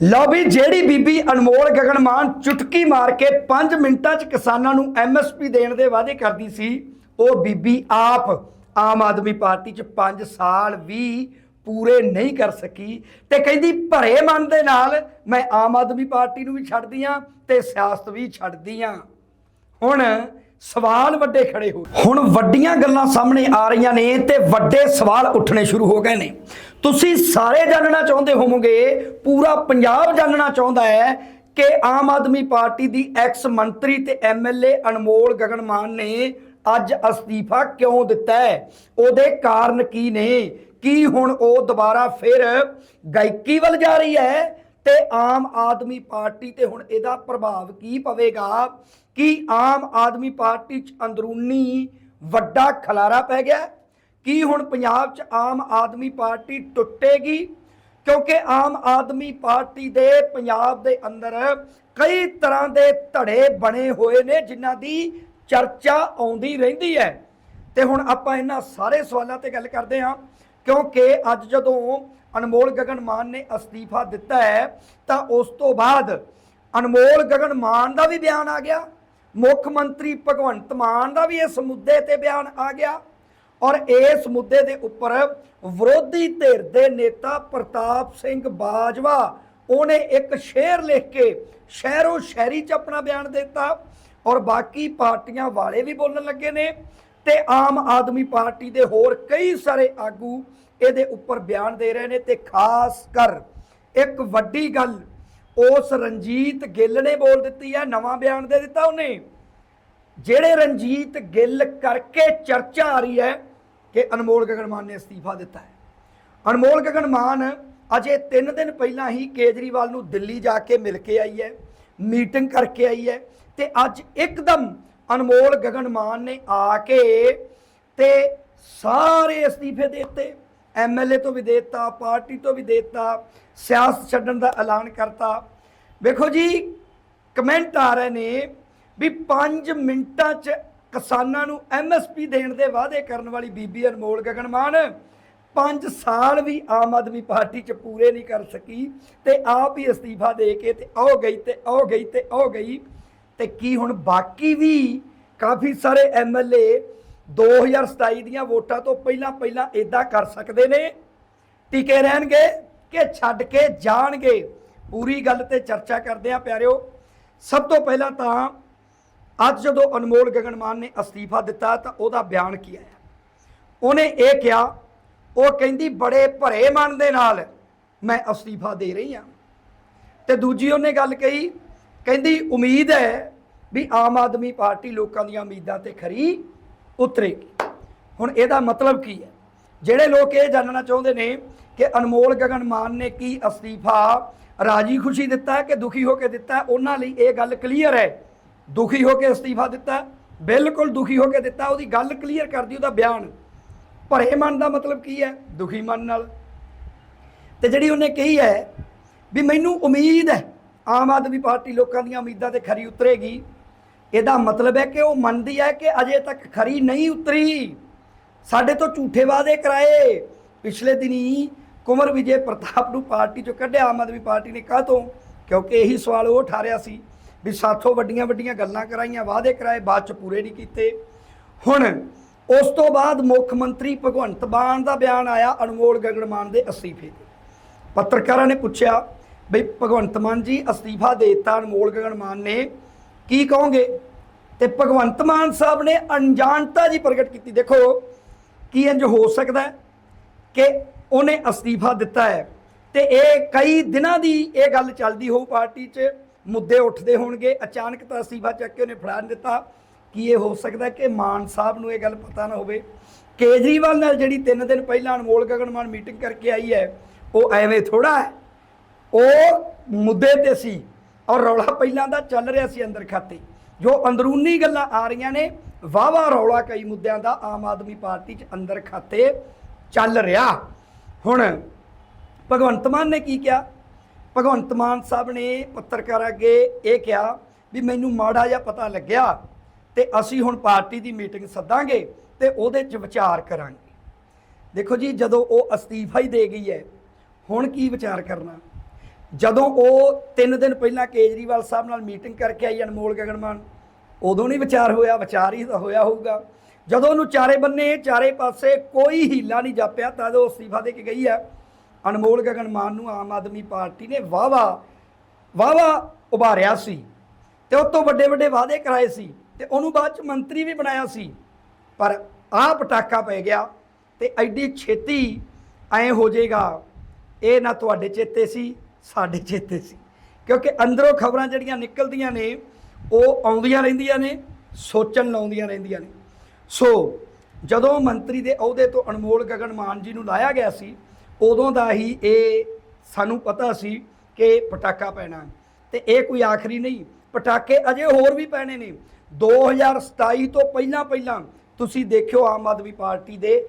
ਲਓ ਵੀ ਜਿਹੜੀ ਬੀਬੀ ਅਨਮੋਲ ਗਗਨਮਾਨ ਚੁਟਕੀ ਮਾਰ ਕੇ 5 ਮਿੰਟਾਂ 'ਚ ਕਿਸਾਨਾਂ ਨੂੰ ਐਮਐਸਪੀ ਦੇਣ ਦੇ ਵਾਅਦੇ ਕਰਦੀ ਸੀ, ਉਹ ਬੀਬੀ ਆਪ ਆਮ ਆਦਮੀ ਪਾਰਟੀ 'ਚ 5 ਸਾਲ ਵੀ ਪੂਰੇ ਨਹੀਂ ਕਰ ਸਕੀ ਤੇ ਕਹਿੰਦੀ ਭਰੇ ਮਨ ਦੇ ਨਾਲ ਮੈਂ ਆਮ ਆਦਮੀ ਪਾਰਟੀ ਨੂੰ ਵੀ ਛੱਡਦੀ ਆ ਤੇ ਸਿਆਸਤ ਵੀ ਛੱਡਦੀ ਆ। ਹੁਣ ਸਵਾਲ ਵੱਡੇ ਖੜੇ ਹੋ ਹੁਣ ਵੱਡੀਆਂ ਗੱਲਾਂ ਸਾਹਮਣੇ ਆ ਰਹੀਆਂ ਨੇ ਤੇ ਵੱਡੇ ਸਵਾਲ ਉੱਠਣੇ ਸ਼ੁਰੂ ਹੋ ਗਏ ਨੇ। ਤੁਸੀਂ ਸਾਰੇ ਜਾਣਨਾ ਚਾਹੁੰਦੇ ਹੋਵੋਗੇ, ਪੂਰਾ ਪੰਜਾਬ ਜਾਣਨਾ ਚਾਹੁੰਦਾ ਹੈ ਕਿ ਆਮ ਆਦਮੀ ਪਾਰਟੀ ਦੀ ਐਕਸ ਮੰਤਰੀ ਤੇ ਐਮਐਲਏ ਅਨਮੋਲ ਗਗਨ ਮਾਨ ਨੇ ਅੱਜ ਅਸਤੀਫਾ ਕਿਉਂ ਦਿੱਤਾ ਹੈ? ਉਹਦੇ ਕਾਰਨ ਕੀ ਨੇ? ਕੀ ਹੁਣ ਉਹ ਦੁਬਾਰਾ ਫਿਰ ਗਾਇਕੀ ਵੱਲ ਜਾ ਰਹੀ ਹੈ ਤੇ ਆਮ ਆਦਮੀ ਪਾਰਟੀ ਤੇ ਹੁਣ ਇਹਦਾ ਪ੍ਰਭਾਵ ਕੀ ਪਵੇਗਾ? ਕਿ ਆਮ ਆਦਮੀ ਪਾਰਟੀ ਚ ਅੰਦਰੂਨੀ ਵੱਡਾ ਖਲਾਰਾ ਪੈ ਗਿਆ? ਕੀ ਹੁਣ ਪੰਜਾਬ ਚ ਆਮ ਆਦਮੀ ਪਾਰਟੀ ਟੁੱਟੇਗੀ? ਕਿਉਂਕਿ ਆਮ ਆਦਮੀ ਪਾਰਟੀ ਦੇ ਪੰਜਾਬ ਦੇ ਅੰਦਰ ਕਈ ਤਰ੍ਹਾਂ ਦੇ ਧੜੇ ਬਣੇ ਹੋਏ ਨੇ, ਜਿਨ੍ਹਾਂ ਦੀ ਚਰਚਾ ਆਉਂਦੀ ਰਹਿੰਦੀ ਹੈ। ਤੇ ਹੁਣ ਆਪਾਂ ਇਹਨਾਂ ਸਾਰੇ ਸਵਾਲਾਂ ਤੇ ਗੱਲ ਕਰਦੇ ਹਾਂ, ਕਿਉਂਕਿ ਅੱਜ ਜਦੋਂ ਅਨਮੋਲ ਗਗਨ ਮਾਨ ਨੇ ਅਸਤੀਫਾ ਦਿੱਤਾ ਹੈ, ਤਾਂ ਉਸ ਤੋਂ ਬਾਅਦ ਅਨਮੋਲ ਗਗਨ ਮਾਨ ਦਾ ਵੀ ਬਿਆਨ ਆ ਗਿਆ, ਮੁੱਖ ਮੰਤਰੀ ਭਗਵੰਤ ਮਾਨ ਦਾ ਵੀ ਇਸ ਮੁੱਦੇ ਤੇ ਬਿਆਨ ਆ ਗਿਆ। ਔਰ ਇਸ ਮੁੱਦੇ ਦੇ ਉੱਪਰ ਵਿਰੋਧੀ ਧਿਰ ਦੇ ਨੇਤਾ ਪ੍ਰਤਾਪ ਸਿੰਘ ਬਾਜਵਾ, ਉਹਨੇ ਇੱਕ ਸ਼ੇਰ ਲਿਖ ਕੇ ਸ਼ਹਿਰੋ ਸ਼ਹਿਰੀ ਚ ਆਪਣਾ ਬਿਆਨ ਦਿੱਤਾ ਔਰ ਬਾਕੀ ਪਾਰਟੀਆਂ ਵਾਲੇ ਵੀ ਬੋਲਣ ਲੱਗੇ ਨੇ ਤੇ ਆਮ ਆਦਮੀ ਪਾਰਟੀ ਦੇ ਹੋਰ ਕਈ ਸਾਰੇ ਆਗੂ ਇਹਦੇ ਉੱਪਰ ਬਿਆਨ ਦੇ ਰਹੇ ਨੇ ਤੇ ਖਾਸ ਕਰ ਇੱਕ ਵੱਡੀ ਗੱਲ, ਉਸ ਰਣਜੀਤ ਗਿੱਲ ਨੇ ਬੋਲ ਦਿੱਤੀ ਹੈ, ਨਵਾਂ ਬਿਆਨ ਦੇ ਦਿੱਤਾ ਉਹਨੇ। ਜਿਹੜੇ ਰਣਜੀਤ ਗਿੱਲ ਕਰਕੇ ਚਰਚਾ ਆ ਰਹੀ ਹੈ ਕਿ ਅਨਮੋਲ ਗਗਨ ਮਾਨ ਨੇ ਅਸਤੀਫਾ ਦਿੱਤਾ ਹੈ। ਅਨਮੋਲ ਗਗਨ ਮਾਨ ਅਜੇ 3 ਦਿਨ ਪਹਿਲਾਂ ਹੀ ਕੇਜਰੀਵਾਲ ਨੂੰ ਦਿੱਲੀ ਜਾ ਕੇ ਮਿਲ ਕੇ ਆਈ ਹੈ, ਮੀਟਿੰਗ ਕਰਕੇ ਆਈ ਹੈ ਤੇ ਅੱਜ ਇੱਕਦਮ ਅਨਮੋਲ ਗਗਨ ਮਾਨ ਨੇ ਆ ਕੇ ਤੇ ਸਾਰੇ ਅਸਤੀਫੇ ਦੇ ਦਿੱਤੇ। ਐਮਐਲਏ ਤੋਂ ਵੀ ਦੇ ਦਿੱਤਾ, ਪਾਰਟੀ ਤੋਂ ਵੀ ਦੇ ਦਿੱਤਾ, ਸਿਆਸਤ ਛੱਡਣ ਦਾ ਐਲਾਨ ਕਰਤਾ। ਵੇਖੋ ਜੀ, ਕਮੈਂਟ ਆ ਰਹੇ ਨੇ ਵੀ 5 ਮਿੰਟਾਂ 'ਚ ਕਿਸਾਨਾਂ ਨੂੰ ਐਮਐਸਪੀ ਦੇਣ ਦੇ ਵਾਅਦੇ ਕਰਨ ਵਾਲੀ ਬੀਬੀ ਅਨਮੋਲ ਗਗਨ ਮਾਨ 5 ਸਾਲ ਵੀ ਆਮ ਆਦਮੀ ਪਾਰਟੀ 'ਚ ਪੂਰੇ ਨਹੀਂ ਕਰ ਸਕੀ ਤੇ ਆਪ ਹੀ ਅਸਤੀਫਾ ਦੇ ਕੇ ਤੇ ਆਉ ਗਈ ਤੇ ਆਉ ਗਈ ਤੇ ਆਉ ਗਈ ਤੇ ਕੀ ਹੁਣ ਬਾਕੀ ਵੀ ਕਾਫੀ ਸਾਰੇ ਐਮਐਲਏ 2027 ਦੀਆਂ ਵੋਟਾਂ ਤੋਂ ਪਹਿਲਾਂ ਪਹਿਲਾਂ ਇਦਾਂ ਕਰ ਸਕਦੇ ਨੇ? ਟਿਕੇ ਰਹਿਣਗੇ ਕਿ ਛੱਡ ਕੇ ਜਾਣਗੇ? ਪੂਰੀ ਗੱਲ ਤੇ ਚਰਚਾ ਕਰਦੇ ਆ ਪਿਆਰਿਓ। ਸਭ ਤੋਂ ਪਹਿਲਾਂ ਤਾਂ ਅੱਜ ਜਦੋਂ ਅਨਮੋਲ ਗਗਨਮਾਨ ਨੇ ਅਸਤੀਫਾ ਦਿੱਤਾ ਤਾਂ ਉਹਦਾ ਬਿਆਨ ਕੀ ਆਇਆ? ਉਹਨੇ ਇਹ ਕਿਹਾ, ਉਹ ਕਹਿੰਦੀ, ਬੜੇ ਭਰੇ ਮਨ ਦੇ ਨਾਲ ਮੈਂ ਅਸਤੀਫਾ ਦੇ ਰਹੀ ਹਾਂ। ਤੇ ਦੂਜੀ ਉਹਨੇ ਗੱਲ ਕਹੀ, ਕਹਿੰਦੀ, ਉਮੀਦ ਹੈ ਵੀ ਆਮ ਆਦਮੀ ਪਾਰਟੀ ਲੋਕਾਂ ਦੀਆਂ ਉਮੀਦਾਂ ਤੇ ਖਰੀ ਉਤਰੇਗੀ। ਹੁਣ ਇਹਦਾ ਮਤਲਬ ਕੀ ਹੈ? ਜਿਹੜੇ ਲੋਕ ਇਹ ਜਾਣਨਾ ਚਾਹੁੰਦੇ ਨੇ ਕਿ ਅਨਮੋਲ ਗਗਨ ਮਾਨ ਨੇ ਕੀ ਅਸਤੀਫਾ ਰਾਜੀ ਖੁਸ਼ੀ ਦਿੱਤਾ ਕਿ ਦੁਖੀ ਹੋ ਕੇ ਦਿੱਤਾ ਉਹਨਾਂ ਲਈ ਇਹ ਗੱਲ ਕਲੀਅਰ ਹੈ ਦੁਖੀ ਹੋ ਕੇ ਅਸਤੀਫਾ ਦਿੱਤਾ, ਬਿਲਕੁਲ ਦੁਖੀ ਹੋ ਕੇ ਦਿੱਤਾ, ਉਹਦੀ ਗੱਲ ਕਲੀਅਰ ਕਰਦੀ ਉਹਦਾ ਬਿਆਨ। ਭਰੇ ਮਨ ਦਾ ਮਤਲਬ ਕੀ ਹੈ? ਦੁਖੀ ਮਨ ਨਾਲ। ਤੇ ਜਿਹੜੀ ਉਹਨੇ ਕਹੀ ਹੈ ਵੀ ਮੈਨੂੰ ਉਮੀਦ ਹੈ, ਆਮ ਆਦਮੀ ਪਾਰਟੀ ਲੋਕਾਂ ਦੀਆਂ ਉਮੀਦਾਂ ਤੇ ਖਰੀ ਉਤਰੇਗੀ। ਇਹਦਾ ਮਤਲਬ ਹੈ ਕਿ ਉਹ ਮੰਨਦੀ ਹੈ ਕਿ ਅਜੇ ਤੱਕ ਖਰੀ ਨਹੀਂ ਉਤਰੀ। ਸਾਡੇ ਤੋਂ ਝੂਠੇ ਵਾਅਦੇ ਕਰਾਏ। ਪਿਛਲੇ ਦਿਨੀ ਕੁਮਰ ਵਿਜੇ ਪ੍ਰਤਾਪ ਨੂੰ ਪਾਰਟੀ ਚੋਂ ਕੱਢਿਆ, ਆਮ ਆਦਮੀ ਪਾਰਟੀ ਨੇ ਕਾਹ ਤੋਂ ਕਿਉਂਕਿ ਇਹੀ ਸਵਾਲ ਉਹ ਉਠਾਰਿਆ ਸੀ ਵੀ ਸਾਥੋਂ ਵੱਡੀਆਂ ਵੱਡੀਆਂ ਗੱਲਾਂ ਕਰਾਈਆਂ, ਵਾਅਦੇ ਕਰਾਏ, ਬਾਅਦ ਚ ਪੂਰੇ ਨਹੀਂ ਕੀਤੇ। ਹੁਣ ਉਸ ਤੋਂ ਬਾਅਦ ਮੁੱਖ ਮੰਤਰੀ ਭਗਵੰਤ ਮਾਨ ਦਾ ਬਿਆਨ ਆਇਆ ਅਨਮੋਲ ਗਗਨਮਾਨ ਦੇ ਅਸਤੀਫੇ ਤੇ। ਪੱਤਰਕਾਰਾਂ ਨੇ ਪੁੱਛਿਆ ਬਈ ਭਗਵੰਤ ਮਾਨ ਜੀ ਅਸਤੀਫਾ ਦੇਤਾ ਅਨਮੋਲ ਗਗਨ ਮਾਨ ਨੇ, ਕੀ ਕਹੋਗੇ? ਤੇ ਭਗਵੰਤ ਮਾਨ ਸਾਹਿਬ ਨੇ ਅਣਜਾਣਤਾ ਜੀ ਪ੍ਰਗਟ ਕੀਤੀ। ਦੇਖੋ, ਕੀ ਇੰਜ ਹੋ ਸਕਦਾ ਕਿ ਉਹਨੇ ਅਸਤੀਫਾ ਦਿੱਤਾ ਹੈ ਤੇ ਇਹ ਕਈ ਦਿਨਾਂ ਦੀ ਇਹ ਗੱਲ ਚੱਲਦੀ ਹੋਊ ਪਾਰਟੀ 'ਚ ਮੁੱਦੇ ਉੱਠਦੇ ਹੋਣਗੇ, ਅਚਾਨਕ ਤਾਂ ਅਸਤੀਫਾ ਚੱਕ ਕੇ ਉਹਨੇ ਫੜਾ ਦਿੱਤਾ। ਕੀ ਇਹ ਹੋ ਸਕਦਾ ਕਿ ਮਾਨ ਸਾਹਿਬ ਨੂੰ ਇਹ ਗੱਲ ਪਤਾ ਨਾ ਹੋਵੇ? ਕੇਜਰੀਵਾਲ ਨਾਲ ਜਿਹੜੀ 3 ਦਿਨ ਪਹਿਲਾਂ ਅਨਮੋਲ ਗਗਨ ਮਾਨ ਮੀਟਿੰਗ ਕਰਕੇ ਆਈ ਹੈ, ਉਹ ਐਵੇਂ ਥੋੜਾ ਹੈ। ਉਹ ਮੁੱਦੇ ਤੇ ਸੀ ਔਰ ਰੌਲਾ ਪਹਿਲਾਂ ਦਾ ਚੱਲ ਰਿਹਾ ਸੀ ਅੰਦਰ ਖਾਤੇ। ਜੋ ਅੰਦਰੂਨੀ ਗੱਲਾਂ ਆ ਰਹੀਆਂ ਨੇ ਵਾਵਾ ਰੌਲਾ ਕਈ ਮੁੱਦਿਆਂ ਦਾ ਆਮ ਆਦਮੀ ਪਾਰਟੀ 'ਚ ਅੰਦਰ ਖਾਤੇ ਚੱਲ ਰਿਹਾ। ਹੁਣ ਭਗਵੰਤ ਮਾਨ ਨੇ ਕੀ ਕਿਹਾ? ਭਗਵੰਤ ਮਾਨ ਸਾਹਿਬ ਨੇ ਪੱਤਰਕਾਰ ਅੱਗੇ ਇਹ ਕਿਹਾ ਵੀ ਮੈਨੂੰ ਮਾੜਾ ਜਿਹਾ ਪਤਾ ਲੱਗਿਆ ਤੇ ਅਸੀਂ ਹੁਣ ਪਾਰਟੀ ਦੀ ਮੀਟਿੰਗ ਸੱਦਾਂਗੇ ਤੇ ਉਹਦੇ 'ਚ ਵਿਚਾਰ ਕਰਾਂਗੇ। ਦੇਖੋ ਜੀ, ਜਦੋਂ ਉਹ ਅਸਤੀਫਾ ਹੀ ਦੇ ਗਈ ਹੈ, ਹੁਣ ਕੀ ਵਿਚਾਰ ਕਰਨਾ? ਜਦੋਂ ਉਹ 3 ਦਿਨ ਪਹਿਲਾਂ ਕੇਜਰੀਵਾਲ ਸਾਹਿਬ ਨਾਲ ਮੀਟਿੰਗ ਕਰਕੇ ਆਈ, ਅਨਮੋਲ ਗਗਨਮਾਨ, ਉਦੋਂ ਨਹੀਂ ਵਿਚਾਰ ਹੋਇਆ, ਵਿਚਾਰ ਹੀ ਤਾਂ ਹੋਇਆ ਹੋਊਗਾ। ਜਦੋਂ ਉਹਨੂੰ ਚਾਰੇ ਬੰਨੇ, ਚਾਰੇ ਪਾਸੇ ਕੋਈ ਹੀਲਾ ਨਹੀਂ ਜਾਪਿਆ, ਤਾਂ ਉਹ ਅਸਤੀਫਾ ਦੇ ਕੇ ਗਈ ਹੈ। ਅਨਮੋਲ ਗਗਨ ਮਾਨ ਨੂੰ ਆਮ ਆਦਮੀ ਪਾਰਟੀ ਨੇ ਵਾਵਾ ਵਾਵਾ ਉਭਾਰਿਆ ਸੀ ਤੇ ਉਸ ਤੋਂ ਵੱਡੇ ਵੱਡੇ ਵਾਅਦੇ ਕਰਾਏ ਸੀ ਤੇ ਉਹਨੂੰ ਬਾਅਦ ਚ ਮੰਤਰੀ ਵੀ ਬਣਾਇਆ ਸੀ। ਪਰ ਆਹ ਪਟਾਕਾ ਪੈ ਗਿਆ ਤੇ ਐਡੀ ਛੇਤੀ ਐ ਹੋ ਜਾਏਗਾ, ਇਹ ਨਾ ਤੁਹਾਡੇ ਚੇਤੇ ਸੀ, ਸਾਡੇ ਚੇਤੇ ਸੀ। ਕਿਉਂਕਿ ਅੰਦਰੋਂ ਖਬਰਾਂ ਜਿਹੜੀਆਂ ਨਿਕਲਦੀਆਂ ਨੇ, ਉਹ ਆਉਂਦੀਆਂ ਰਹਿੰਦੀਆਂ ਨੇ, ਸੋਚਣ ਲਾਉਂਦੀਆਂ ਰਹਿੰਦੀਆਂ ਨੇ। ਸੋ ਜਦੋਂ ਮੰਤਰੀ ਦੇ ਅਹੁਦੇ ਤੋਂ ਅਨਮੋਲ ਗਗਨ ਮਾਨ ਜੀ ਨੂੰ ਲਾਇਆ ਗਿਆ ਸੀ ਉਦੋਂ ਦਾ ਹੀ ਇਹ ਸਾਨੂੰ ਪਤਾ ਸੀ ਕਿ ਪਟਾਕਾ ਪੈਣਾ ਤੇ ਇਹ ਕੋਈ ਆਖਰੀ ਨਹੀਂ, ਪਟਾਕੇ ਅਜੇ ਹੋਰ ਵੀ ਪੈਣੇ ਨੇ। 2027 ਤੋਂ ਪਹਿਲਾਂ ਪਹਿਲਾਂ ਤੁਸੀਂ ਦੇਖਿਓ ਆਮ ਆਦਮੀ ਪਾਰਟੀ ਦੇ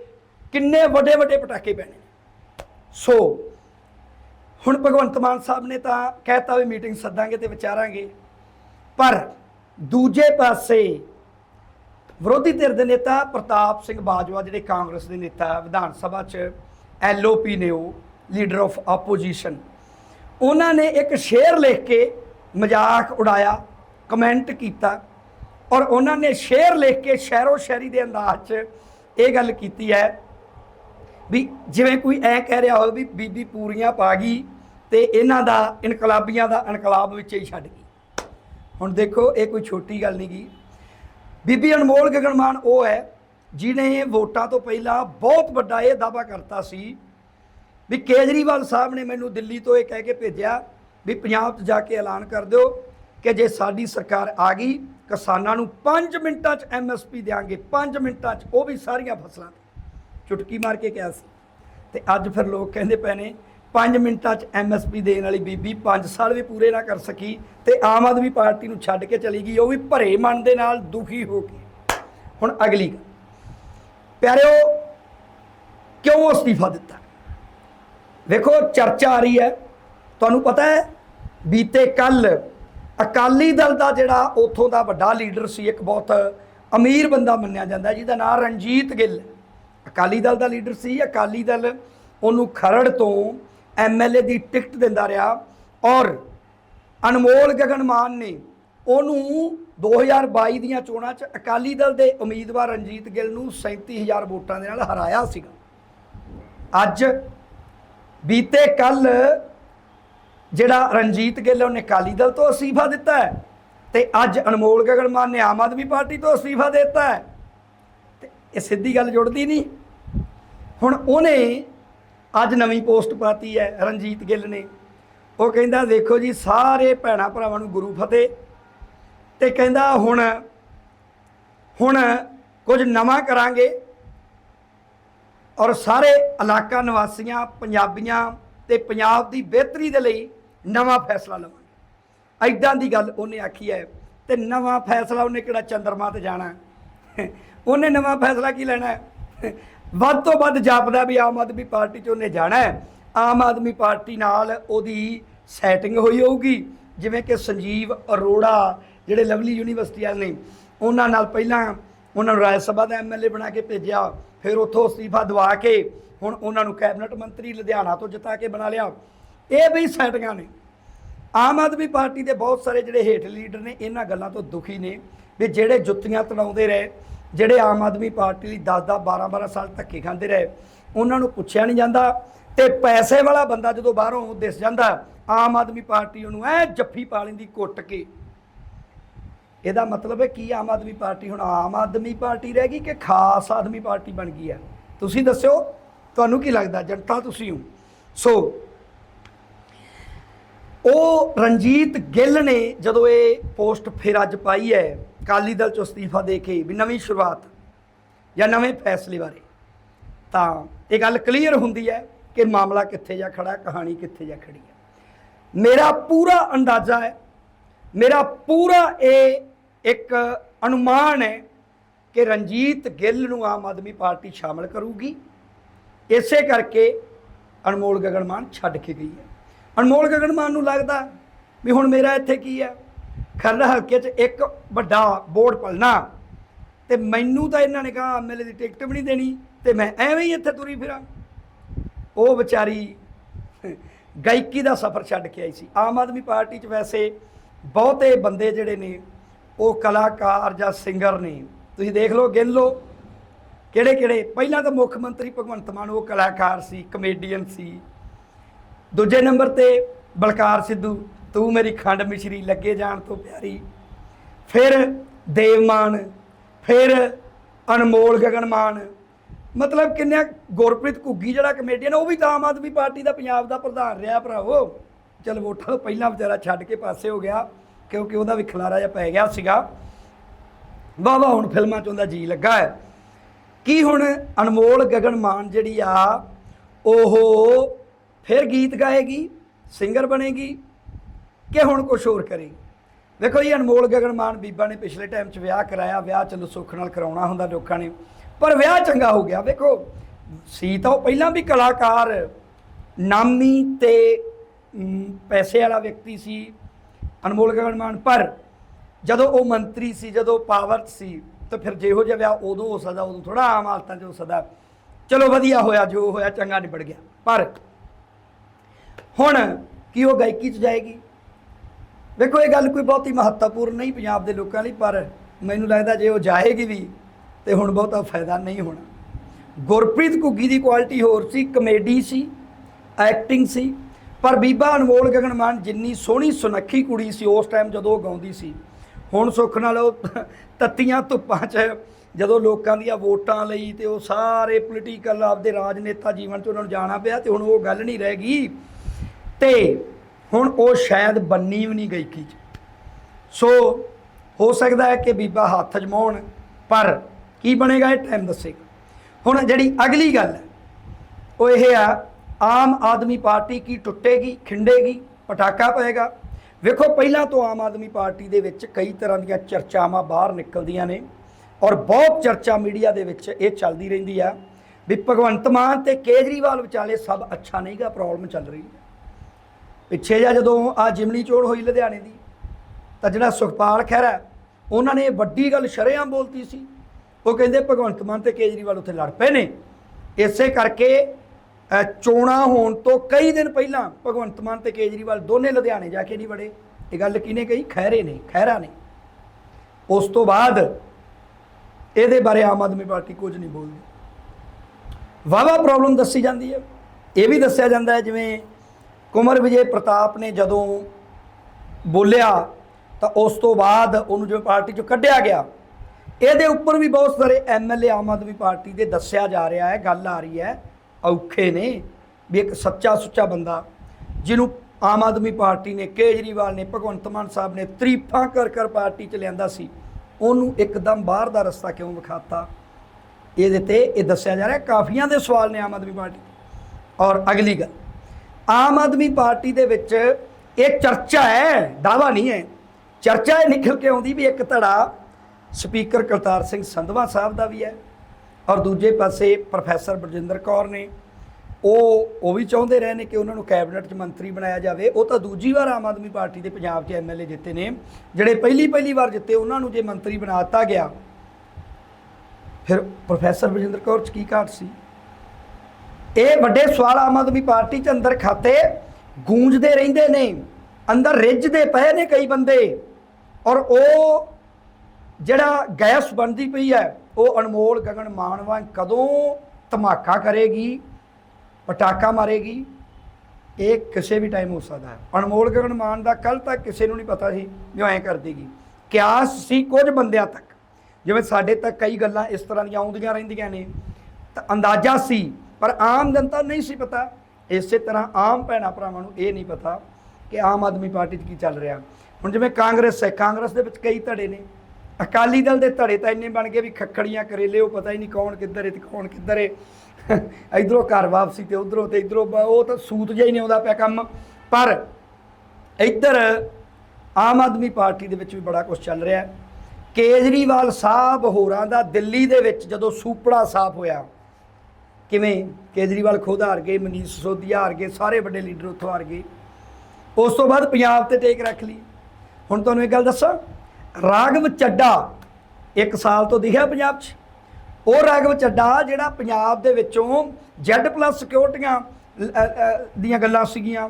ਕਿੰਨੇ ਵੱਡੇ ਵੱਡੇ ਪਟਾਕੇ ਪੈਣੇ ਸੋ, ਹੁਣ ਭਗਵੰਤ ਮਾਨ ਸਾਹਿਬ ਨੇ ਤਾਂ ਕਹਿਤਾ ਵੀ ਮੀਟਿੰਗ ਸੱਦਾਂਗੇ ਤੇ ਵਿਚਾਰਾਂਗੇ। ਪਰ ਦੂਜੇ ਪਾਸੇ ਵਿਰੋਧੀ ਧਿਰ ਦੇ ਨੇਤਾ ਪ੍ਰਤਾਪ ਸਿੰਘ ਬਾਜਵਾ, ਜਿਹੜੇ ਕਾਂਗਰਸ ਦੇ ਨੇਤਾ, ਵਿਧਾਨ ਸਭਾ 'ਚ ਐਲਓਪੀ ਨੇ ਉਹ, ਲੀਡਰ ਆਫ ਆਪੋਜੀਸ਼ਨ। ਉਹਨਾਂ ਨੇ ਇੱਕ ਸ਼ੇਰ ਲਿਖ ਕੇ ਮਜ਼ਾਕ ਉਡਾਇਆ, ਕਮੈਂਟ ਕੀਤਾ ਔਰ ਉਹਨਾਂ ਨੇ ਸ਼ੇਅਰ ਲਿਖ ਕੇ ਸ਼ਹਿਰੋ ਸ਼ਾਇਰੀ ਦੇ ਅੰਦਾਜ਼ 'ਚ ਇਹ ਗੱਲ ਕੀਤੀ ਹੈ ਵੀ ਜਿਵੇਂ ਕੋਈ ਐ ਕਹਿ ਰਿਹਾ ਹੋਵੇ ਵੀ ਬੀਬੀ ਪੂਰੀਆਂ ਪਾ ਗਈ ਤੇ ਇਹਨਾਂ ਦਾ, ਇਨਕਲਾਬੀਆਂ ਦਾ ਇਨਕਲਾਬ ਵਿੱਚ ਹੀ ਛੱਡ ਗਈ। ਹੁਣ ਦੇਖੋ, ਇਹ ਕੋਈ ਛੋਟੀ ਗੱਲ ਨਹੀਂ ਗੀ। ਬੀਬੀ ਅਨਮੋਲ ਗਗਨਮਾਨ ਉਹ ਹੈ ਜਿਨੇ ਵੋਟਾਂ ਤੋਂ ਪਹਿਲਾਂ ਬਹੁਤ ਵੱਡਾ ਇਹ ਦਾਅਵਾ ਕਰਤਾ ਸੀ ਵੀ ਕੇਜਰੀਵਾਲ ਸਾਹਿਬ ਨੇ ਮੈਨੂੰ ਦਿੱਲੀ ਤੋਂ ਇਹ ਕਹਿ ਕੇ ਭੇਜਿਆ ਵੀ ਪੰਜਾਬ 'ਚ ਜਾ ਕੇ ਐਲਾਨ ਕਰ ਦਿਓ ਕਿ ਜੇ ਸਾਡੀ ਸਰਕਾਰ ਆ ਗਈ, ਕਿਸਾਨਾਂ ਨੂੰ 5 ਮਿੰਟਾਂ 'ਚ ਐਮਐਸਪੀ ਦੇਾਂਗੇ 5 ਮਿੰਟਾਂ 'ਚ ਉਹ ਵੀ ਸਾਰੀਆਂ ਫਸਲਾਂ ਤੇ। ਚੁਟਕੀ ਮਾਰ ਕੇ ਕਿਹਾ ਸੀ। ਤੇ ਅੱਜ ਫਿਰ ਲੋਕ ਕਹਿੰਦੇ ਪਏ ਨੇ 5 ਮਿੰਟਾਂ 'ਚ ਐਮਐਸਪੀ ਦੇਣ ਵਾਲੀ ਬੀਬੀ 5 ਸਾਲ ਵੀ ਪੂਰੇ ਨਾ ਕਰ ਸਕੀ ਤੇ ਆਮ ਆਦਮੀ ਪਾਰਟੀ ਨੂੰ ਛੱਡ ਕੇ ਚਲੀ ਗਈ, ਉਹ ਵੀ ਭਰੇ ਮਨ ਦੇ ਨਾਲ ਦੁਖੀ ਹੋ ਕੇ। ਹੁਣ ਅਗਲੀ ਗੱਲ। ਪਿਆਰਿਓ, ਕਿਉਂ ਅਸਤੀਫਾ ਦਿੱਤਾ? ਵੇਖੋ, ਚਰਚਾ ਆ ਰਹੀ ਹੈ। ਤੁਹਾਨੂੰ ਪਤਾ ਹੈ, ਬੀਤੇ ਕੱਲ ਅਕਾਲੀ ਦਲ ਦਾ ਜਿਹੜਾ ਉਥੋਂ ਦਾ ਵੱਡਾ ਲੀਡਰ ਸੀ, ਇੱਕ ਬਹੁਤ ਅਮੀਰ ਬੰਦਾ ਮੰਨਿਆ ਜਾਂਦਾ, ਜਿਹਦਾ ਨਾਮ ਰਣਜੀਤ ਗਿੱਲ ਅਕਾਲੀ ਦਲ ਦਾ ਲੀਡਰ ਸੀ, ਅਕਾਲੀ ਦਲ ਉਹਨੂੰ ਖਰੜ ਤੋਂ ਐਮਐਲਏ ਦੀ ਟਿਕਟ ਦਿੰਦਾ ਰਿਹਾ ਔਰ ਅਨਮੋਲ ਗਗਨ ਮਾਨ ਨੇ ਉਹਨੂੰ 2022 ਦੀਆਂ ਚੋਣਾਂ 'ਚ ਅਕਾਲੀ ਦਲ ਦੇ ਉਮੀਦਵਾਰ ਰਣਜੀਤ ਗਿੱਲ ਨੂੰ 37000 ਵੋਟਾਂ ਦੇ ਨਾਲ ਹਰਾਇਆ ਸੀਗਾ। ਅੱਜ ਬੀਤੇ ਕੱਲ ਜਿਹੜਾ ਰਣਜੀਤ ਗਿੱਲ ਉਹਨੇ ਅਕਾਲੀ ਦਲ ਤੋਂ ਅਸਤੀਫਾ ਦਿੱਤਾ ਹੈ ਤੇ ਅੱਜ ਅਨਮੋਲ ਗਗਨ ਮਾਨ ਨੇ ਆਮ ਆਦਮੀ ਪਾਰਟੀ ਤੋਂ ਅਸਤੀਫਾ ਦਿੱਤਾ ਹੈ। ਤੇ ਇਹ ਸਿੱਧੀ ਗੱਲ ਜੁੜਦੀ ਨਹੀਂ। ਹੁਣ ਉਹਨੇ ਅੱਜ ਨਵੀਂ ਪੋਸਟ ਪਾਤੀ ਹੈ ਰਣਜੀਤ ਗਿੱਲ ਨੇ। ਉਹ ਕਹਿੰਦਾ, ਦੇਖੋ ਜੀ, ਸਾਰੇ ਭੈਣਾ ਭਰਾਵਾਂ ਨੂੰ ਗੁਰੂ ਫਤਿਹ ਤੇ ਕਹਿੰਦਾ ਹੁਣ ਹੁਣ ਕੁਝ ਨਵਾਂ ਕਰਾਂਗੇ। ਔਰ ਸਾਰੇ ਇਲਾਕਾ ਨਿਵਾਸੀਆਂ, ਪੰਜਾਬੀਆਂ ਤੇ ਪੰਜਾਬ ਦੀ ਬਿਹਤਰੀ ਦੇ ਲਈ ਨਵਾਂ ਫੈਸਲਾ ਲਵਾਂਗੇ। ਐਦਾਂ ਦੀ ਗੱਲ ਉਹਨੇ ਆਖੀ ਹੈ ਤੇ ਨਵਾਂ ਫੈਸਲਾ ਉਹਨੇ ਕਿਹੜਾ ਚੰਦਰਮਾ ਤੇ ਜਾਣਾ? ਉਹਨੇ ਨਵਾਂ ਫੈਸਲਾ ਕੀ ਲੈਣਾ? ਵੱਧ ਤੋਂ ਵੱਧ ਜਾਪਦਾ ਵੀ ਆਮ ਆਦਮੀ ਪਾਰਟੀ 'ਚ ਉਹਨੇ ਜਾਣਾ ਹੈ। ਆਮ ਆਦਮੀ ਪਾਰਟੀ ਨਾਲ ਉਹਦੀ ਸੈਟਿੰਗ ਹੋਈ ਹੋਊਗੀ। ਜਿਵੇਂ ਕਿ ਸੰਜੀਵ ਅਰੋੜਾ ਜਿਹੜੇ ਲਵਲੀ ਯੂਨੀਵਰਸਿਟੀ ਵਾਲੇ ਨੇ, ਉਹਨਾਂ ਨਾਲ ਪਹਿਲਾਂ ਉਹਨਾਂ ਨੂੰ ਰਾਜ ਸਭਾ ਦਾ ਐਮਐਲਏ ਬਣਾ ਕੇ ਭੇਜਿਆ, ਫਿਰ ਉੱਥੋਂ ਅਸਤੀਫਾ ਦਵਾ ਕੇ ਹੁਣ ਉਹਨਾਂ ਨੂੰ ਕੈਬਨਿਟ ਮੰਤਰੀ ਲੁਧਿਆਣਾ ਤੋਂ ਜਿਤਾ ਕੇ ਬਣਾ ਲਿਆ। ਇਹ ਵੀ ਸੈਟਿੰਗਾਂ ਨੇ। ਆਮ ਆਦਮੀ ਪਾਰਟੀ ਦੇ ਬਹੁਤ ਸਾਰੇ ਜਿਹੜੇ ਹੇਠ ਲੀਡਰ ਨੇ, ਇਹਨਾਂ ਗੱਲਾਂ ਤੋਂ ਦੁਖੀ ਨੇ ਵੀ ਜਿਹੜੇ ਜੁੱਤੀਆਂ ਤੜਾਉਂਦੇ ਰਹੇ, ਜਿਹੜੇ ਆਮ ਆਦਮੀ ਪਾਰਟੀ ਲਈ 10-10 12-12 ਸਾਲ ਧੱਕੇ ਖਾਂਦੇ ਰਹੇ, ਉਹਨਾਂ ਨੂੰ ਪੁੱਛਿਆ ਨਹੀਂ ਜਾਂਦਾ ਤੇ ਪੈਸੇ ਵਾਲਾ ਬੰਦਾ ਜਦੋਂ ਬਾਹਰੋਂ ਦਿਸ ਜਾਂਦਾ, ਆਮ ਆਦਮੀ ਪਾਰਟੀ ਉਹਨੂੰ ਐ ਜੱਫੀ ਪਾ ਲੈਂਦੀ ਕੁੱਟ ਕੇ। ਇਹਦਾ ਮਤਲਬ ਹੈ ਕੀ ਆਮ ਆਦਮੀ ਪਾਰਟੀ ਹੁਣ ਆਮ ਆਦਮੀ ਪਾਰਟੀ ਰਹਿ ਗਈ ਕਿ ਖਾਸ ਆਦਮੀ ਪਾਰਟੀ ਬਣ ਗਈ ਹੈ? ਤੁਸੀਂ ਦੱਸਿਓ, ਤੁਹਾਨੂੰ ਕੀ ਲੱਗਦਾ, ਜਨਤਾ ਤੁਸੀਂ ਹੋ? ਸੋ ਉਹ ਰਣਜੀਤ ਗਿੱਲ ਨੇ ਜਦੋਂ ਇਹ ਪੋਸਟ ਫਿਰ ਅੱਜ ਪਾਈ ਹੈ ਕਾਲੀ ਦਲ ਚੋਂ ਅਸਤੀਫਾ ਦੇ ਕੇ ਵੀ ਨਵੀਂ ਸ਼ੁਰੂਆਤ ਜਾਂ ਨਵੇਂ ਫੈਸਲੇ ਬਾਰੇ, ਤਾਂ ਇਹ ਗੱਲ ਕਲੀਅਰ ਹੁੰਦੀ ਹੈ ਕਿ ਮਾਮਲਾ ਕਿੱਥੇ ਜਾ ਖੜਾ ਕਹਾਣੀ ਕਿੱਥੇ ਜਾ ਖੜੀ ਹੈ। ਮੇਰਾ ਪੂਰਾ ਅੰਦਾਜ਼ਾ ਹੈ, ਮੇਰਾ ਪੂਰਾ ਇਹ ਇੱਕ ਅਨੁਮਾਨ ਹੈ ਕਿ ਰਣਜੀਤ ਗਿੱਲ ਨੂੰ ਆਮ ਆਦਮੀ ਪਾਰਟੀ ਸ਼ਾਮਲ ਕਰੂਗੀ। ਇਸੇ ਕਰਕੇ ਅਨਮੋਲ ਗਗਨਮਾਨ ਛੱਡ ਕੇ ਗਈ ਹੈ। ਅਨਮੋਲ ਗਗਨਮਾਨ ਨੂੰ ਲੱਗਦਾ ਵੀ ਹੁਣ ਮੇਰਾ ਇੱਥੇ ਕੀ ਹੈ? ਖਰੜ ਹਲਕੇ 'ਚ ਇੱਕ ਵੱਡਾ ਬੋਰਡ ਪਲਣਾ ਤੇ ਮੈਨੂੰ ਤਾਂ ਇਹਨਾਂ ਨੇ ਕਹਾ ਐਮਐਲਏ ਦੀ ਟਿਕਟ ਵੀ ਨਹੀਂ ਦੇਣੀ ਤੇ ਮੈਂ ਐਵੇਂ ਹੀ ਇੱਥੇ ਤੁਰੀ ਫਿਰਾਂ। ਉਹ ਵਿਚਾਰੀ ਗਾਇਕੀ ਦਾ ਸਫ਼ਰ ਛੱਡ ਕੇ ਆਈ ਸੀ। ਆਮ ਆਦਮੀ ਪਾਰਟੀ 'ਚ ਵੈਸੇ ਬਹੁਤੇ ਬੰਦੇ ਜਿਹੜੇ ਨੇ ਉਹ ਕਲਾਕਾਰ ਜਾਂ ਸਿੰਗਰ ਨੇ। ਤੁਸੀਂ ਦੇਖ ਲਓ, ਗਿਣ ਲਓ, ਕਿਹੜੇ ਕਿਹੜੇ। ਪਹਿਲਾਂ ਤਾਂ ਮੁੱਖ ਮੰਤਰੀ ਭਗਵੰਤ ਮਾਨ, ਉਹ ਕਲਾਕਾਰ ਸੀ ਕਮੇਡੀਅਨ ਸੀ। ਦੂਜੇ ਨੰਬਰ ਤੇ ਬਲਕਾਰ ਸਿੱਧੂ, ਤੂੰ ਮੇਰੀ ਖੰਡ ਮਿਸ਼ਰੀ, ਲੱਗੇ ਜਾਣ ਤੋਂ ਪਿਆਰੀ। ਫਿਰ ਦੇਵਮਾਨ, ਫਿਰ ਅਨਮੋਲ ਗਗਨਮਾਨ। ਮਤਲਬ ਕਿੰਨੇ ਗੁਰਪ੍ਰੀਤ ਘੁੱਗੀ ਜਿਹੜਾ ਕਮੇਡੀਅਨ ਉਹ ਵੀ ਤਾਂ ਆਮ ਆਦਮੀ ਪਾਰਟੀ ਦਾ ਪੰਜਾਬ ਦਾ ਪ੍ਰਧਾਨ ਰਿਹਾ ਭਰਾਵੋ। ਚਲ ਵੋਟਾਂ ਤੋਂ ਪਹਿਲਾਂ ਵਿਚਾਰਾ ਛੱਡ ਕੇ ਪਾਸੇ ਹੋ ਗਿਆ। ਕਿਉਂਕਿ ਉਹਦਾ ਵੀ ਖਲਾਰਾ ਜਿਹਾ ਪੈ ਗਿਆ ਸੀਗਾ। ਵਾਹ ਹੁਣ ਫਿਲਮਾਂ 'ਚ ਉਹਦਾ ਜੀ ਲੱਗਾ ਹੈ। ਕੀ ਹੁਣ ਅਨਮੋਲ ਗਗਨ ਮਾਨ ਜਿਹੜੀ ਆ, ਉਹ ਫਿਰ ਗੀਤ ਗਾਏਗੀ, ਸਿੰਗਰ ਬਣੇਗੀ ਕਿ ਹੁਣ ਕੁਝ ਹੋਰ ਕਰੇਗੀ? ਵੇਖੋ ਜੀ, ਅਨਮੋਲ ਗਗਨ ਮਾਨ ਬੀਬਾ ਨੇ ਪਿਛਲੇ ਟਾਈਮ 'ਚ ਵਿਆਹ ਕਰਾਇਆ, ਵਿਆਹ ਚਲੋ ਸੁੱਖ ਨਾਲ ਕਰਾਉਣਾ ਹੁੰਦਾ ਲੋਕਾਂ ਨੇ। ਪਰ ਵਿਆਹ ਚੰਗਾ ਹੋ ਗਿਆ। ਵੇਖੋ, ਸੀ ਤਾਂ ਉਹ ਪਹਿਲਾਂ ਵੀ ਕਲਾਕਾਰ, ਨਾਮੀ ਤੇ ਪੈਸੇ ਵਾਲਾ ਵਿਅਕਤੀ ਸੀ। ਅਨਮੋਲ ਗਗਨਮਾਨ ਪਰ ਜਦੋਂ ਉਹ ਮੰਤਰੀ ਸੀ, ਜਦੋਂ ਪਾਵਰ 'ਚ ਸੀ, ਤਾਂ ਫਿਰ ਜਿਹੋ ਜਿਹਾ ਵਿਆਹ ਉਦੋਂ ਹੋ ਸਕਦਾ, ਉਦੋਂ ਥੋੜਾ ਆਮ ਹਾਲਤਾਂ 'ਚ ਹੋ ਸਕਦਾ। ਚਲੋ ਵਧੀਆ ਹੋਇਆ, ਜੋ ਹੋਇਆ ਚੰਗਾ ਨਿਬੜ ਗਿਆ। ਪਰ ਹੁਣ ਕੀ ਉਹ ਗਾਇਕੀ 'ਚ ਜਾਏਗੀ? ਵੇਖੋ, ਇਹ ਗੱਲ ਕੋਈ ਬਹੁਤੀ ਮਹੱਤਵਪੂਰਨ ਨਹੀਂ ਪੰਜਾਬ ਦੇ ਲੋਕਾਂ ਲਈ, ਪਰ ਮੈਨੂੰ ਲੱਗਦਾ ਜੇ ਉਹ ਜਾਏਗੀ ਵੀ, ਤੇ ਹੁਣ ਬਹੁਤਾ ਫਾਇਦਾ ਨਹੀਂ ਹੋਣਾ। ਗੁਰਪ੍ਰੀਤ ਘੁੱਗੀ ਦੀ ਕੁਆਲਿਟੀ ਹੋਰ ਸੀ, ਕਮੇਡੀ ਸੀ, ਐਕਟਿੰਗ ਸੀ। ਪਰ ਬੀਬਾ ਅਨਮੋਲ ਗਗਨਮਾਨ ਜਿੰਨੀ ਸੋਹਣੀ ਸੁਨੱਖੀ ਕੁੜੀ ਸੀ, ਉਸ ਟਾਈਮ ਜਦੋਂ ਉਹ ਗਾਉਂਦੀ ਸੀ, ਹੁਣ ਸੁੱਖ ਨਾਲ ਉਹ ਤੱਤੀਆਂ ਧੁੱਪਾਂ 'ਚ ਜਦੋਂ ਲੋਕਾਂ ਦੀਆਂ ਵੋਟਾਂ ਲਈ ਤੇ ਉਹ ਸਾਰੇ ਪੋਲੀਟੀਕਲ ਆਪਦੇ ਰਾਜਨੇਤਾ ਜੀਵਨ 'ਚ ਉਹਨਾਂ ਨੂੰ ਜਾਣਾ ਪਿਆ ਤੇ ਹੁਣ ਉਹ ਗੱਲ ਨਹੀਂ ਰਹਿ ਗਈ ਤੇ ਹੁਣ ਉਹ ਸ਼ਾਇਦ ਬੰਨੀ ਵੀ ਨਹੀਂ ਗਈ ਕੀ ਸੋ ਹੋ ਸਕਦਾ ਹੈ ਕਿ ਬੀਬਾ ਹੱਥ ਜਮਾਉਣ ਪਰ ਕੀ ਬਣੇਗਾ ਇਹ ਟਾਈਮ ਦੱਸੇਗਾ। ਹੁਣ ਜਿਹੜੀ ਅਗਲੀ ਗੱਲ, ਉਹ ਇਹ ਆ ਆਮ ਆਦਮੀ ਪਾਰਟੀ ਕੀ ਟੁੱਟੇਗੀ, ਖਿੰਡੇਗੀ, ਪਟਾਕਾ ਪਏਗਾ? ਵੇਖੋ, ਪਹਿਲਾਂ ਤੋਂ ਆਮ ਆਦਮੀ ਪਾਰਟੀ ਦੇ ਵਿੱਚ ਕਈ ਤਰ੍ਹਾਂ ਦੀਆਂ ਚਰਚਾਵਾਂ ਬਾਹਰ ਨਿਕਲਦੀਆਂ ਨੇ ਔਰ ਬਹੁਤ ਚਰਚਾ ਮੀਡੀਆ ਦੇ ਵਿੱਚ ਇਹ ਚੱਲਦੀ ਰਹਿੰਦੀ ਆ ਵੀ ਭਗਵੰਤ ਮਾਨ ਤੇ ਕੇਜਰੀਵਾਲ ਵਿਚਾਲੇ ਸਭ ਅੱਛਾ ਨਹੀਂਗਾ ਪ੍ਰੋਬਲਮ ਚੱਲ ਰਹੀ ਹੈ। ਪਿੱਛੇ ਜਾ ਜਦੋਂ ਆ ਜਿਮਨੀ ਚੋਣ ਹੋਈ ਲੁਧਿਆਣੇ ਦੀ, ਤਾਂ ਜਿਹੜਾ ਸੁਖਪਾਲ ਖਹਿਰਾ, ਉਹਨਾਂ ਨੇ ਵੱਡੀ ਗੱਲ ਸ਼ਰੇਆਮ ਬੋਲਤੀ ਸੀ। ਉਹ ਕਹਿੰਦੇ ਭਗਵੰਤ ਮਾਨ ਤੇ ਕੇਜਰੀਵਾਲ ਉੱਥੇ ਲੜ ਪਏ ਨੇ। ਇਸੇ ਕਰਕੇ ਚੋਣਾਂ ਹੋਣ ਤੋਂ ਕਈ ਦਿਨ ਪਹਿਲਾਂ ਭਗਵੰਤ ਮਾਨ ਤੇ ਕੇਜਰੀਵਾਲ ਦੋਨੇ ਲੁਧਿਆਣੇ ਜਾ ਕੇ ਨਹੀਂ ਵੜੇ। ਇਹ ਗੱਲ ਕਿਹਨੇ ਕਹੀ? ਖਹਿਰੇ ਨੇ, ਖਹਿਰਾ ਨੇ। ਉਸ ਤੋਂ ਬਾਅਦ ਇਹਦੇ ਬਾਰੇ ਆਮ ਆਦਮੀ ਪਾਰਟੀ ਕੁਝ ਨਹੀਂ ਬੋਲਦੀ। ਵਾਵਾ ਪ੍ਰੋਬਲਮ ਦੱਸੀ ਜਾਂਦੀ ਹੈ। ਇਹ ਵੀ ਦੱਸਿਆ ਜਾਂਦਾ ਹੈ, ਜਿਵੇਂ ਕੁਮਰ ਵਿਜੇ ਪ੍ਰਤਾਪ ਨੇ ਜਦੋਂ ਬੋਲਿਆ, ਤਾਂ ਉਸ ਤੋਂ ਬਾਅਦ ਉਹਨੂੰ ਜਿਵੇਂ ਪਾਰਟੀ ਚੋਂ ਕੱਢਿਆ ਗਿਆ। ਇਹਦੇ ਉੱਪਰ ਵੀ ਬਹੁਤ ਸਾਰੇ ਐਮਐਲਏ ਆਮ ਆਦਮੀ ਪਾਰਟੀ ਦੇ ਦੱਸਿਆ ਜਾ ਰਿਹਾ ਹੈ, ਗੱਲ ਆ ਰਹੀ ਹੈ। ਔਖੇ ਨੇ ਵੀ ਇੱਕ ਸੱਚਾ ਸੁੱਚਾ ਬੰਦਾ ਜਿਹਨੂੰ ਆਮ ਆਦਮੀ ਪਾਰਟੀ ਨੇ, ਕੇਜਰੀਵਾਲ ਨੇ, ਭਗਵੰਤ ਮਾਨ ਸਾਹਿਬ ਨੇ ਤਰੀਫਾਂ ਕਰ ਕਰ ਪਾਰਟੀ ਚ ਲਿਆਂਦਾ ਸੀ, ਉਹਨੂੰ ਇੱਕਦਮ ਬਾਹਰ ਦਾ ਰਸਤਾ ਕਿਉਂ ਵਿਖਾਤਾ? ਇਹਦੇ ਤੇ ਇਹ ਦੱਸਿਆ ਜਾ ਰਿਹਾ ਕਾਫੀਆਂ ਦੇ ਸਵਾਲ ਨੇ ਆਮ ਆਦਮੀ ਪਾਰਟੀ ਔਰ ਅਗਲੀ ਗੱਲ, ਆਮ ਆਦਮੀ ਪਾਰਟੀ ਦੇ ਵਿੱਚ ਇਹ ਚਰਚਾ ਹੈ ਦਾਵਾ ਨਹੀਂ ਹੈ। ਚਰਚਾ ਇਹ ਨਿਕਲ ਕੇ ਆਉਂਦੀ ਵੀ ਇੱਕ ਧੜਾ ਸਪੀਕਰ ਕਰਤਾਰ ਸਿੰਘ ਸੰਧਵਾ ਸਾਹਿਬ ਦਾ ਵੀ ਹੈ ਔਰ ਦੂਜੇ ਪਾਸੇ ਪ੍ਰੋਫੈਸਰ ਬਰਜਿੰਦਰ ਕੌਰ ਨੇ, ਉਹ ਉਹ ਵੀ ਚਾਹੁੰਦੇ ਰਹੇ ਨੇ ਕਿ ਉਹਨਾਂ ਨੂੰ ਕੈਬਨਿਟ 'ਚ ਮੰਤਰੀ ਬਣਾਇਆ ਜਾਵੇ। ਉਹ ਤਾਂ ਦੂਜੀ ਵਾਰ ਆਮ ਆਦਮੀ ਪਾਰਟੀ ਦੇ ਪੰਜਾਬ 'ਚ ਐਮਐਲਏ ਜਿੱਤੇ ਨੇ। ਜਿਹੜੇ ਪਹਿਲੀ ਪਹਿਲੀ ਵਾਰ ਜਿੱਤੇ, ਉਹਨਾਂ ਨੂੰ ਜੇ ਮੰਤਰੀ ਬਣਾ ਦਿੱਤਾ ਗਿਆ, ਫਿਰ ਪ੍ਰੋਫੈਸਰ ਬਰਜਿੰਦਰ ਕੌਰ 'ਚ ਕੀ ਘਾਟ ਸੀ? ਇਹ ਵੱਡੇ ਸਵਾਲ ਆਮ ਆਦਮੀ ਪਾਰਟੀ ਚ ਅੰਦਰ ਖਾਤੇ ਗੂੰਜਦੇ ਰਹਿੰਦੇ ਨੇ। ਅੰਦਰ ਰਿੱਝਦੇ ਪਏ ਨੇ ਕਈ ਬੰਦੇ। ਔਰ ਉਹ ਜਿਹੜਾ ਗੈਸ ਬਣਦੀ ਪਈ ਹੈ ਉਹ ਅਨਮੋਲ ਗਗਨ ਮਾਨ ਵਾਂਗ ਕਦੋਂ ਧਮਾਕਾ ਕਰੇਗੀ, ਪਟਾਕਾ ਮਾਰੇਗੀ, ਇਹ ਕਿਸੇ ਵੀ ਟਾਈਮ ਹੋ ਸਕਦਾ ਹੈ। ਅਨਮੋਲ ਗਗਨ ਮਾਨ ਦਾ ਕੱਲ ਤੱਕ ਕਿਸੇ ਨੂੰ ਨਹੀਂ ਪਤਾ ਸੀ ਜੋ ਐਂ ਕਰ ਦੇਗੀ। ਕਿਆਸ ਸੀ ਕੁਝ ਬੰਦਿਆਂ ਤੱਕ। ਜਿਵੇਂ ਸਾਡੇ ਤੱਕ ਕਈ ਗੱਲਾਂ ਇਸ ਤਰ੍ਹਾਂ ਦੀਆਂ ਆਉਂਦੀਆਂ ਰਹਿੰਦੀਆਂ ਨੇ। ਤਾਂ ਅੰਦਾਜ਼ਾ ਸੀ, ਪਰ ਆਮ ਜਨਤਾ ਨਹੀਂ ਸੀ ਪਤਾ। ਇਸੇ ਤਰ੍ਹਾਂ ਆਮ ਭੈਣਾਂ ਭਰਾਵਾਂ ਨੂੰ ਇਹ ਨਹੀਂ ਪਤਾ ਕਿ ਆਮ ਆਦਮੀ ਪਾਰਟੀ 'ਚ ਕੀ ਚੱਲ ਰਿਹਾ। ਹੁਣ ਜਿਵੇਂ ਕਾਂਗਰਸ ਹੈ, ਕਾਂਗਰਸ ਦੇ ਵਿੱਚ ਕਈ ਧੜੇ ਨੇ। ਅਕਾਲੀ ਦਲ ਦੇ ਧੜੇ ਤਾਂ ਇੰਨੇ ਬਣ ਗਏ ਵੀ ਖੱਖੜੀਆਂ ਕਰੇਲੇ, ਉਹ ਪਤਾ ਹੀ ਨਹੀਂ ਕੌਣ ਕਿੱਧਰ ਹੈ ਤੇ ਕੌਣ ਕਿੱਧਰ ਹੈ ਇਧਰੋਂ ਘਰ ਵਾਪਸੀ ਤੇ ਉਧਰੋਂ ਤੇ ਇਧਰੋਂ ਉਹ ਤਾਂ ਸੂਤ ਜਿਹਾ ਹੀ ਨਹੀਂ ਆਉਂਦਾ ਪਿਆ ਕੰਮ। ਪਰ ਇੱਧਰ ਆਮ ਆਦਮੀ ਪਾਰਟੀ ਦੇ ਵਿੱਚ ਵੀ ਬੜਾ ਕੁਝ ਚੱਲ ਰਿਹਾ। ਹੈ ਕੇਜਰੀਵਾਲ ਸਾਹਿਬ ਹੋਰਾਂ ਦਾ ਦਿੱਲੀ ਦੇ ਵਿੱਚ ਜਦੋਂ ਸੂਪੜਾ ਸਾਫ਼ ਹੋਇਆ, ਕਿਵੇਂ? ਕੇਜਰੀਵਾਲ ਖੁਦ ਹਾਰ ਗਏ, ਮਨੀਸ਼ ਸਿਸੋਦੀਆ ਹਾਰ ਗਏ, ਸਾਰੇ ਵੱਡੇ ਲੀਡਰ ਉੱਥੋਂ ਹਾਰ ਗਏ। ਉਸ ਤੋਂ ਬਾਅਦ ਪੰਜਾਬ ਤੇ ਟੇਕ ਰੱਖ ਲਈ। ਹੁਣ ਤੁਹਾਨੂੰ ਇੱਕ ਗੱਲ ਦੱਸਾਂ ਰਾਘਵ ਚੱਡਾ ਇੱਕ ਸਾਲ ਤੋਂ ਦਿਖਿਆ ਪੰਜਾਬ 'ਚ। ਉਹ ਰਾਘਵ ਚੱਡਾ ਜਿਹੜਾ ਪੰਜਾਬ ਦੇ ਵਿੱਚੋਂ Z+ ਸਿਕਿਉਰਟੀਆਂ ਲ- ਦੀਆਂ ਗੱਲਾਂ ਸੀਗੀਆਂ।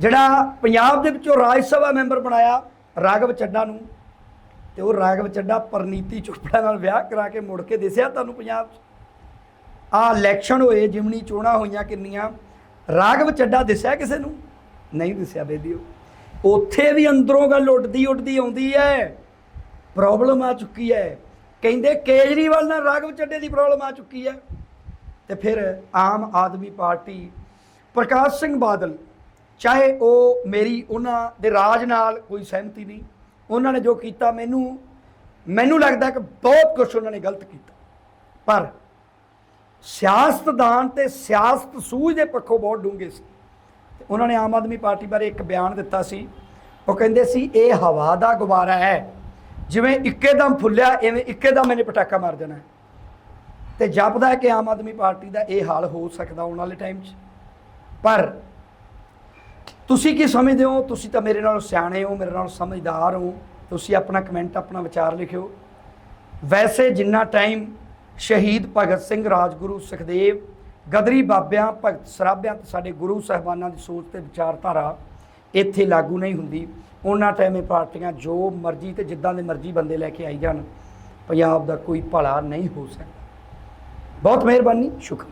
ਜਿਹੜਾ ਪੰਜਾਬ ਦੇ ਵਿੱਚੋਂ ਰਾਜ ਸਭਾ ਮੈਂਬਰ ਬਣਾਇਆ ਰਾਘਵ ਚੱਡਾ ਨੂੰ। ਤੇ ਉਹ ਰਾਘਵ ਚੱਡਾ ਪਰਨੀਤੀ ਚੋਪੜਾ ਨਾਲ ਵਿਆਹ ਕਰਾ ਕੇ ਮੁੜ ਕੇ ਦਿਸਿਆ ਤੁਹਾਨੂੰ ਪੰਜਾਬ 'ਚ। ਆ ਇਲੈਕਸ਼ਨ ਹੋਏ, ਜਿਮਨੀ ਚੋਣਾਂ ਹੋਈਆਂ ਕਿੰਨੀਆਂ। ਰਾਘਵ ਚੱਡਾ ਦਿਸਿਆ ਕਿਸੇ ਨੂੰ? ਨਹੀਂ ਦਿਸਿਆ ਬੇਦੀਓ ਉੱਥੇ ਵੀ ਅੰਦਰੋਂ ਗੱਲ ਉੱਡਦੀ ਉੱਡਦੀ ਆਉਂਦੀ ਹੈ। ਪ੍ਰੋਬਲਮ ਆ ਚੁੱਕੀ ਹੈ। ਕਹਿੰਦੇ ਕੇਜਰੀਵਾਲ ਨਾਲ ਰਾਘਵ ਚੱਡੇ ਦੀ ਪ੍ਰੋਬਲਮ ਆ ਚੁੱਕੀ ਹੈ। ਤੇ ਫਿਰ ਆਮ ਆਦਮੀ ਪਾਰਟੀ ਪ੍ਰਕਾਸ਼ ਸਿੰਘ ਬਾਦਲ, ਚਾਹੇ ਉਹ ਮੇਰੀ ਉਹਨਾਂ ਦੇ ਰਾਜ ਨਾਲ ਕੋਈ ਸਹਿਮਤੀ ਨਹੀਂ, ਉਹਨਾਂ ਨੇ ਜੋ ਕੀਤਾ ਮੈਨੂੰ ਮੈਨੂੰ ਲੱਗਦਾ ਕਿ ਬਹੁਤ ਕੁਝ ਉਹਨਾਂ ਨੇ ਗਲਤ ਕੀਤਾ। ਪਰ ਸਿਆਸਤਦਾਨ ਤੇ ਸਿਆਸਤ ਸੂਝ ਦੇ ਪੱਖੋਂ ਬਹੁਤ ਡੂੰਘੇ ਸੀ। ਉਹਨਾਂ ਨੇ ਆਮ ਆਦਮੀ ਪਾਰਟੀ ਬਾਰੇ ਇੱਕ ਬਿਆਨ ਦਿੱਤਾ ਸੀ। ਉਹ ਕਹਿੰਦੇ ਸੀ, ਇਹ ਹਵਾ ਦਾ ਗੁਬਾਰਾ ਹੈ। ਜਿਵੇਂ ਇੱਕੇਦਮ ਫੁੱਲਿਆ ਐਵੇਂ ਇੱਕੇਦਮ ਇਹਨੇ ਪਟਾਕਾ ਮਾਰ ਦੇਣਾ ਹੈ। ਤੇ ਜਾਪਦਾ ਹੈ ਕਿ ਆਮ ਆਦਮੀ ਪਾਰਟੀ ਦਾ ਇਹ ਹਾਲ ਹੋ ਸਕਦਾ ਆਉਣ ਵਾਲੇ ਟਾਈਮ 'ਚ। ਪਰ ਤੁਸੀਂ ਕੀ ਸਮਝਦੇ ਹੋ? ਤੁਸੀਂ ਤਾਂ ਮੇਰੇ ਨਾਲੋਂ ਸਿਆਣੇ ਹੋ, ਮੇਰੇ ਨਾਲ ਸਮਝਦਾਰ ਹੋ। ਤੁਸੀਂ ਆਪਣਾ ਕਮੈਂਟ, ਆਪਣਾ ਵਿਚਾਰ ਲਿਖਿਓ। ਵੈਸੇ ਜਿੰਨਾ ਟਾਈਮ ਸ਼ਹੀਦ ਭਗਤ ਸਿੰਘ ਰਾਜਗੁਰੂ ਸੁਖਦੇਵ ਗਦਰੀ ਬਾਬਿਆਂ, ਭਗਤ ਸਰਾਭਿਆਂ ਤੇ ਸਾਡੇ ਗੁਰੂ ਸਾਹਿਬਾਨਾਂ ਦੀ ਸੋਚ ਤੇ ਵਿਚਾਰਧਾਰਾ ਇੱਥੇ ਲਾਗੂ ਨਹੀਂ ਹੁੰਦੀ। ਉਹਨਾਂ ਟਾਈਮ ਇਹ ਪਾਰਟੀਆਂ ਜੋ ਮਰਜ਼ੀ ਤੇ ਜਿੱਦਾਂ ਦੇ ਮਰਜ਼ੀ ਬੰਦੇ ਲੈ ਕੇ ਆਈ ਜਾਣ, ਪੰਜਾਬ ਦਾ ਕੋਈ ਭਲਾ ਨਹੀਂ ਹੋ ਸਕਦਾ। ਬਹੁਤ ਮਿਹਰਬਾਨੀ, ਸ਼ੁਕਰ।